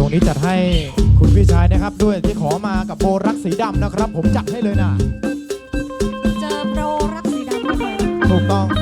รงนี้จัดให้คุณพี่ชายนะครับ ด้วยที่ขอมากับโบรักสีดำนะครับ ผมจัดให้เลยนะ เจอโปรรักสีดำเลย ถูกต้อง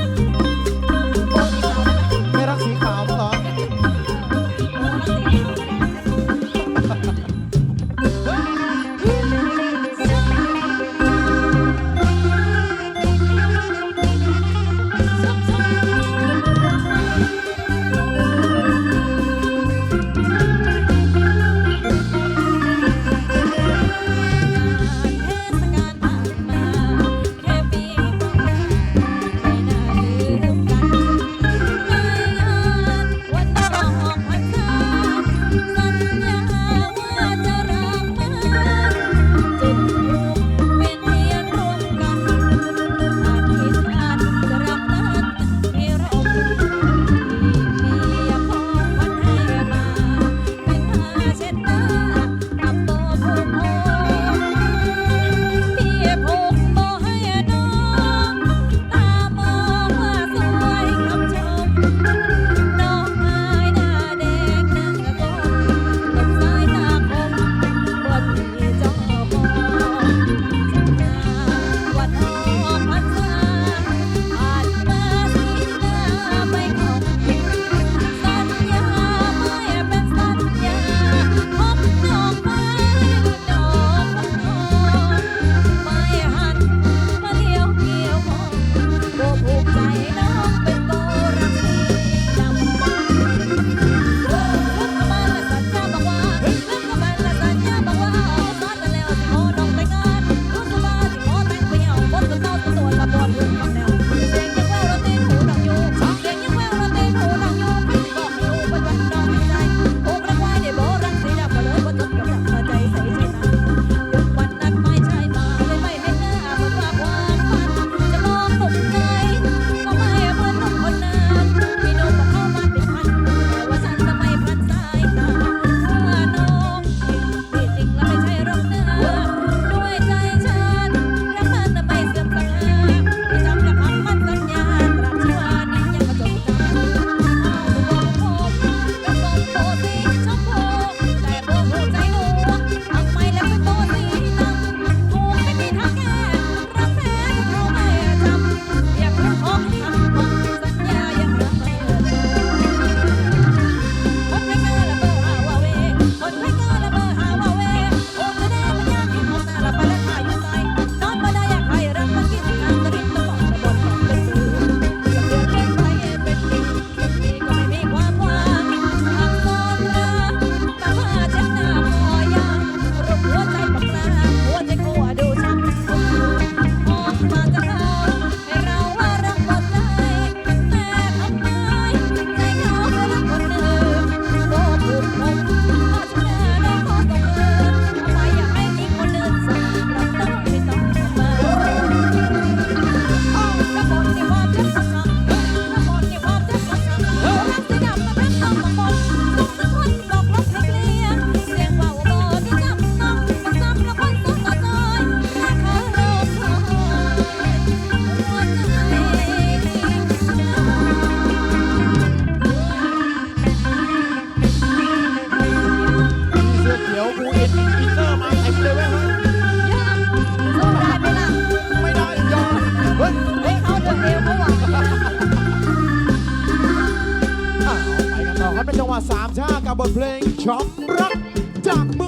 เป็นจังหวะสามชากับบทเพลงช้อมรักจากมือ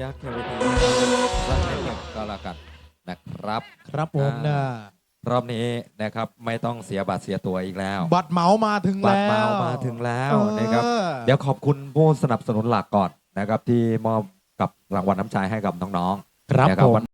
ขออนุญาตแค่เวทีสักนิดหนึ่งก็แล้วกันนะครับครับผมนะรอบนี้นะครับไม่ต้องเสียบัตรเสียตัวอีกแล้ว บัตรเหมามาถึงบัแล้ตรวเมามาถึงแล้วนะครับ เดี๋ยวขอบคุณผู้สนับสนุนหลักก่อนนะครับที่มอบกับรางวัลน้ำใจให้กับน้องๆครับผม